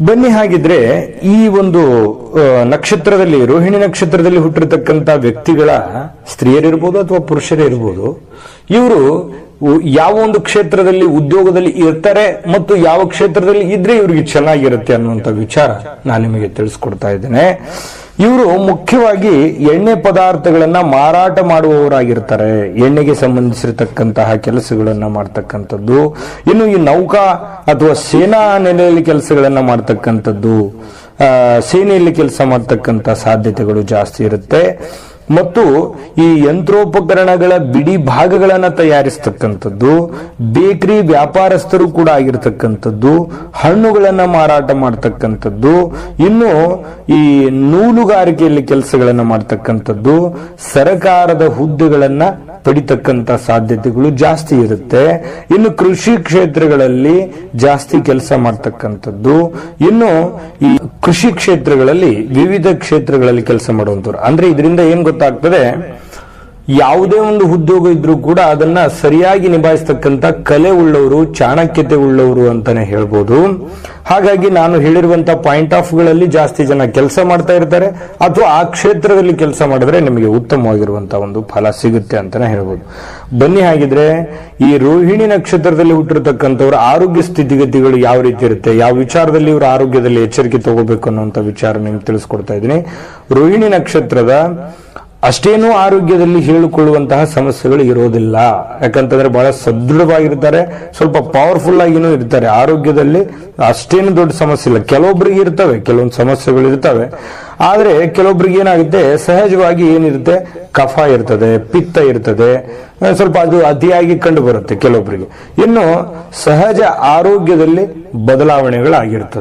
ಬನ್ನಿ ಹಾಗಿದ್ರೆ ಈ ಒಂದು ನಕ್ಷತ್ರದಲ್ಲಿ, ರೋಹಿಣಿ ನಕ್ಷತ್ರದಲ್ಲಿ ಹುಟ್ಟಿರ್ತಕ್ಕಂಥ ವ್ಯಕ್ತಿಗಳ ಸ್ತ್ರೀಯರಿರ್ಬೋದು ಅಥವಾ ಪುರುಷರೇ ಇರ್ಬೋದು ಇವರು ಯಾವ ಒಂದು ಕ್ಷೇತ್ರದಲ್ಲಿ ಉದ್ಯೋಗದಲ್ಲಿ ಇರ್ತಾರೆ ಮತ್ತು ಯಾವ ಕ್ಷೇತ್ರದಲ್ಲಿ ಇದ್ರೆ ಇವರಿಗೆ ಚೆನ್ನಾಗಿರುತ್ತೆ ಅನ್ನುವಂಥ ವಿಚಾರ ನಾನು ನಿಮಗೆ ತಿಳಿಸ್ಕೊಡ್ತಾ ಇದ್ದೇನೆ. ಇವರು ಮುಖ್ಯವಾಗಿ ಎಣ್ಣೆ ಪದಾರ್ಥಗಳನ್ನ ಮಾರಾಟ ಮಾಡುವವರಾಗಿರ್ತಾರೆ. ಎಣ್ಣೆಗೆ ಸಂಬಂಧಿಸಿರತಕ್ಕಂತಹ ಕೆಲಸಗಳನ್ನ ಮಾಡ್ತಕ್ಕಂಥದ್ದು. ಇನ್ನು ಈ ನೌಕಾ ಅಥವಾ ಸೇನಾ ನೆಲೆಯಲ್ಲಿ ಕೆಲಸಗಳನ್ನ ಮಾಡ್ತಕ್ಕಂಥದ್ದು ಸೇನೆಯಲ್ಲಿ ಕೆಲಸ ಮಾಡ್ತಕ್ಕಂಥ ಸಾಧ್ಯತೆಗಳು ಜಾಸ್ತಿ ಇರುತ್ತೆ. ಮತ್ತು ಈ ಯಂತ್ರೋಪಕರಣಗಳ ಬಿಡಿ ಭಾಗಗಳನ್ನ ತಯಾರಿಸ್ತಕ್ಕಂಥದ್ದು, ಬೇಕರಿ ವ್ಯಾಪಾರಸ್ಥರು ಕೂಡ ಆಗಿರ್ತಕ್ಕಂಥದ್ದು, ಹಣ್ಣುಗಳನ್ನ ಮಾರಾಟ ಮಾಡ್ತಕ್ಕಂಥದ್ದು, ಇನ್ನು ಈ ನೂಲುಗಾರಿಕೆಯಲ್ಲಿ ಕೆಲಸಗಳನ್ನ ಮಾಡ್ತಕ್ಕಂಥದ್ದು, ಸರಕಾರದ ಹುದ್ದೆಗಳನ್ನ ಪಡಿತಕ್ಕಂತ ಸಾಧ್ಯತೆಗಳು ಜಾಸ್ತಿ ಇರುತ್ತೆ. ಇನ್ನು ಕೃಷಿ ಕ್ಷೇತ್ರಗಳಲ್ಲಿ ಜಾಸ್ತಿ ಕೆಲಸ ಮಾಡ್ತಕ್ಕಂಥದ್ದು. ಇನ್ನು ಈ ಕೃಷಿ ಕ್ಷೇತ್ರಗಳಲ್ಲಿ ವಿವಿಧ ಕ್ಷೇತ್ರಗಳಲ್ಲಿ ಕೆಲಸ ಮಾಡುವಂತವ್ರು ಅಂದ್ರೆ ಇದರಿಂದ ಏನ್ ಗೊತ್ತಾಗ್ತದೆ? ಯಾವುದೇ ಒಂದು ಉದ್ಯೋಗ ಇದ್ರೂ ಕೂಡ ಅದನ್ನ ಸರಿಯಾಗಿ ನಿಭಾಯಿಸ್ತಕ್ಕಂಥ ಕಲೆ ಉಳ್ಳವರು, ಚಾಣಕ್ಯತೆ ಉಳ್ಳವರು ಅಂತಾನೆ ಹೇಳ್ಬೋದು. ಹಾಗಾಗಿ ನಾನು ಹೇಳಿರುವಂತ ಪಾಯಿಂಟ್ ಆಫ್ಗಳಲ್ಲಿ ಜಾಸ್ತಿ ಜನ ಕೆಲಸ ಮಾಡ್ತಾ ಇರ್ತಾರೆ. ಅಥವಾ ಆ ಕ್ಷೇತ್ರದಲ್ಲಿ ಕೆಲಸ ಮಾಡಿದ್ರೆ ನಿಮಗೆ ಉತ್ತಮವಾಗಿರುವಂತಹ ಒಂದು ಫಲ ಸಿಗುತ್ತೆ ಅಂತಾನೆ ಹೇಳ್ಬೋದು. ಬನ್ನಿ ಹಾಗಿದ್ರೆ, ಈ ರೋಹಿಣಿ ನಕ್ಷತ್ರದಲ್ಲಿ ಹುಟ್ಟಿರ್ತಕ್ಕಂಥವ್ರ ಆರೋಗ್ಯ ಸ್ಥಿತಿಗತಿಗಳು ಯಾವ ರೀತಿ ಇರುತ್ತೆ? ಯಾವ ವಿಚಾರದಲ್ಲಿ ಇವರ ಆರೋಗ್ಯದಲ್ಲಿ ಎಚ್ಚರಿಕೆ ತಗೋಬೇಕು ಅನ್ನುವಂಥ ವಿಚಾರ ನಿಮ್ಗೆ ತಿಳಿಸ್ಕೊಡ್ತಾ ಇದ್ದೀನಿ. ರೋಹಿಣಿ ನಕ್ಷತ್ರದ ಅಷ್ಟೇನೂ ಆರೋಗ್ಯದಲ್ಲಿ ಹೇಳಿಕೊಳ್ಳುವಂತಹ ಸಮಸ್ಯೆಗಳು ಇರೋದಿಲ್ಲ. ಯಾಕಂತಂದ್ರೆ ಬಹಳ ಸದೃಢವಾಗಿರ್ತಾರೆ, ಸ್ವಲ್ಪ ಪವರ್ಫುಲ್ ಆಗಿನೂ ಇರ್ತಾರೆ. ಆರೋಗ್ಯದಲ್ಲಿ ಅಷ್ಟೇನು ದೊಡ್ಡ ಸಮಸ್ಯೆ ಇಲ್ಲ. ಕೆಲವೊಬ್ಬರಿಗೆ ಇರ್ತವೆ, ಕೆಲವೊಂದು ಸಮಸ್ಯೆಗಳು ಇರ್ತವೆ. ಆದ್ರೆ ಕೆಲವೊಬ್ಬರಿಗೆ ಏನಾಗುತ್ತೆ, ಸಹಜವಾಗಿ ಏನಿರುತ್ತೆ, ಕಫ ಇರ್ತದೆ, ಪಿತ್ತ ಇರ್ತದೆ, ಸ್ವಲ್ಪ ಅದು ಅತಿಯಾಗಿ ಕಂಡು ಬರುತ್ತೆ ಕೆಲವೊಬ್ಬರಿಗೆ ಇನ್ನು ಸಹಜ ಆರೋಗ್ಯದಲ್ಲಿ ಬದಲಾವಣೆಗಳಾಗಿರ್ತದೆ